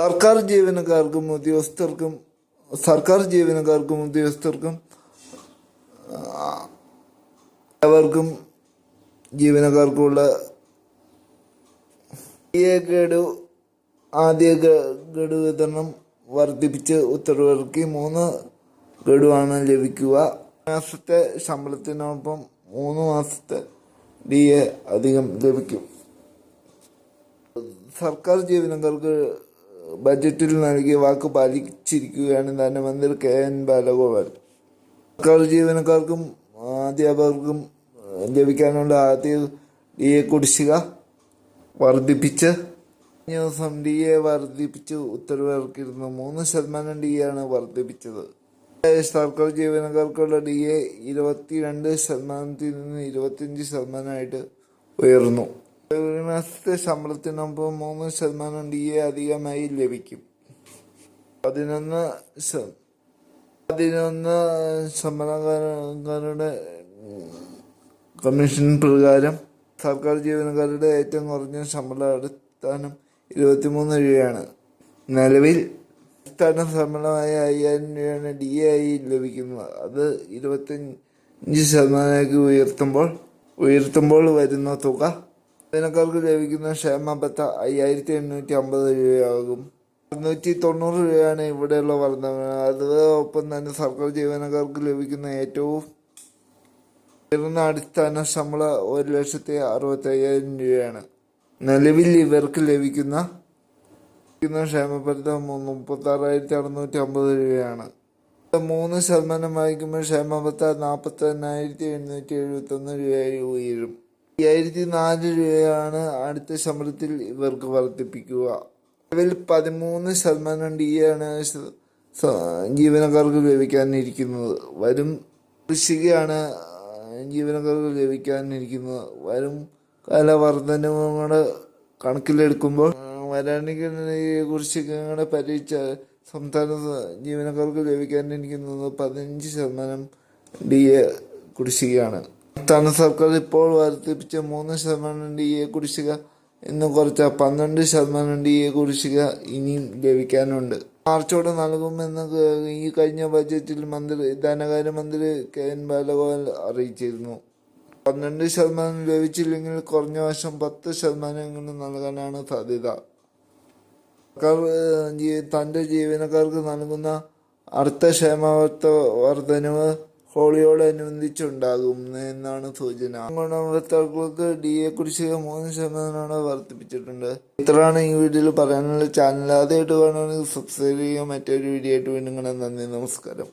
സർക്കാർ ജീവനക്കാർക്കും ഉദ്യോഗസ്ഥർക്കും സർക്കാർ ജീവനക്കാർക്കും ഉദ്യോഗസ്ഥർക്കും അവർക്കും ജീവനക്കാർക്കുമുള്ള ഗഡു ആദ്യ ഗഡു വിതരണം വർദ്ധിപ്പിച്ച് ഉത്തരവിറക്കി. മൂന്ന് ഗഡുവാണ് ലഭിക്കുക. മാസത്തെ ശമ്പളത്തിനൊപ്പം മൂന്ന് മാസത്തെ ഡി എ അധികം ലഭിക്കും. സർക്കാർ ജീവനക്കാർക്ക് ബജറ്റിൽ നൽകിയ വാക്ക് പാലിച്ചിരിക്കുകയാണ് ധനമന്ത്രി കെ എൻ ബാലഗോപാൽ. സർക്കാർ ജീവനക്കാർക്കും അധ്യാപകർക്കും ലഭിക്കാനുള്ള ആദ്യ ഡി എ കുടിശ്ശിക വർദ്ധിപ്പിച്ച് കഴിഞ്ഞ ദിവസം ഡി എ വർദ്ധിപ്പിച്ച് ഉത്തരവിറക്കിയിരുന്നു. മൂന്ന് ശതമാനം ഡി എ ആണ് വർദ്ധിപ്പിച്ചത്. സർക്കാർ ജീവനക്കാർക്കുള്ള ഡി എ ഇരുപത്തിരണ്ട് ശതമാനത്തിൽ നിന്ന് ഇരുപത്തിയഞ്ച് ശതമാനമായിട്ട് ഉയർന്നു. ഒരു മാസത്തെ ശമ്പളത്തിനൊപ്പം മൂന്ന് ശതമാനം ഡി എ അധികമായി ലഭിക്കും. പതിനൊന്ന് പതിനൊന്ന് ശമ്പളക്കാരുടെ കമ്മീഷൻ പ്രകാരം സർക്കാർ ജീവനക്കാരുടെ ഏറ്റവും കുറഞ്ഞ ശമ്പള അടിസ്ഥാനം ഇരുപത്തിമൂന്ന് രൂപയാണ്. നിലവിൽ അടിസ്ഥാന ശമ്പളമായ അയ്യായിരം രൂപയാണ് ഡി എ ആയി ലഭിക്കുന്നത്. അത് ഇരുപത്തഞ്ച് ശതമാനമാക്കി ഉയർത്തുമ്പോൾ ഉയർത്തുമ്പോൾ വരുന്ന തുക ജീവനക്കാർക്ക് ലഭിക്കുന്ന ക്ഷേമബത്ത അയ്യായിരത്തി എണ്ണൂറ്റി അമ്പത് രൂപയാകും. അറുന്നൂറ്റി തൊണ്ണൂറ് രൂപയാണ് ഇവിടെയുള്ള വർധന അതോടൊപ്പം തന്നെ സർക്കാർ ജീവനക്കാർക്ക് ലഭിക്കുന്ന ഏറ്റവും ഉയർന്ന അടിസ്ഥാന ശമ്പളം ഒരു ലക്ഷത്തി അറുപത്തി അയ്യായിരം രൂപയാണ്. നിലവിൽ ഇവർക്ക് ലഭിക്കുന്ന ക്ഷേമപരിധം മുപ്പത്തി ആറായിരത്തി അറുന്നൂറ്റി അമ്പത് രൂപയാണ് മൂന്ന് ശതമാനം വായിക്കുമ്പോൾ ക്ഷേമപത്ത നാൽപ്പത്തി എണ്ണായിരത്തി എഴുന്നൂറ്റി എഴുപത്തി ഒന്ന് രൂപയായി ഉയരും. അയ്യായിരത്തി നാല് രൂപയാണ് അടുത്ത ശമ്പളത്തിൽ ഇവർക്ക് വർദ്ധിപ്പിക്കുക. നിലവിൽ പതിമൂന്ന് ശതമാനം ഡി ആണ് ജീവനക്കാർക്ക് ലഭിക്കാനിരിക്കുന്നത്. വരും കുടിശ്ശികയാണ് ജീവനക്കാർക്ക് ലഭിക്കാനിരിക്കുന്നത്. വരും കാല കണക്കിലെടുക്കുമ്പോൾ കണക്കിലെടുക്കുമ്പോൾ കുറിച്ച് കുറിച്ചുകളെ പരീക്ഷ സംസ്ഥാന ജീവനക്കാർക്ക് ലഭിക്കാനിരിക്കുന്നത് പതിനഞ്ച് ശതമാനം ഡി എ കുടിശ്ശികയാണ് സംസ്ഥാന സർക്കാർ ഇപ്പോൾ വർദ്ധിപ്പിച്ച മൂന്ന് ശതമാനം ഡി എ കുടിശ്ശിക. ഇന്ന് കുറച്ച പന്ത്രണ്ട് ശതമാനം ഡി എ കുടിശ്ശിക ഇനിയും ലഭിക്കാനുണ്ട്. മാർച്ചോടെ നൽകുമെന്ന് ഈ കഴിഞ്ഞ ബജറ്റിൽ മന്ത്രി ധനകാര്യമന്ത്രി കെ എൻ ബാലഗോപാൽ അറിയിച്ചിരുന്നു. പന്ത്രണ്ട് ശതമാനം ലഭിച്ചില്ലെങ്കിൽ കുറഞ്ഞ വർഷം പത്ത് ശതമാനമെങ്കിലും നൽകാനാണ് സാധ്യത. സർക്കാർ തന്റെ ജീവനക്കാർക്ക് നൽകുന്ന അടുത്ത ക്ഷേമവർത്ത വർധനവ് ഹോളിയോടനുബന്ധിച്ചുണ്ടാകും എന്നാണ് സൂചന. ഗുണഭോക്താക്കൾക്ക് ഡി എ കുറിച്ച് മൂന്ന് ശതമാനമാണ് വർദ്ധിപ്പിച്ചിട്ടുണ്ട്. ഇത്രയാണ് ഈ വീഡിയോയിൽ പറയാനുള്ള ചാനൽ ആദ്യമായിട്ട് കാണുകയാണെങ്കിൽ സബ്സ്ക്രൈബ് ചെയ്യുക മറ്റൊരു വീഡിയോ ആയിട്ട് വീണ്ടും കാണാൻ നന്ദി നമസ്കാരം.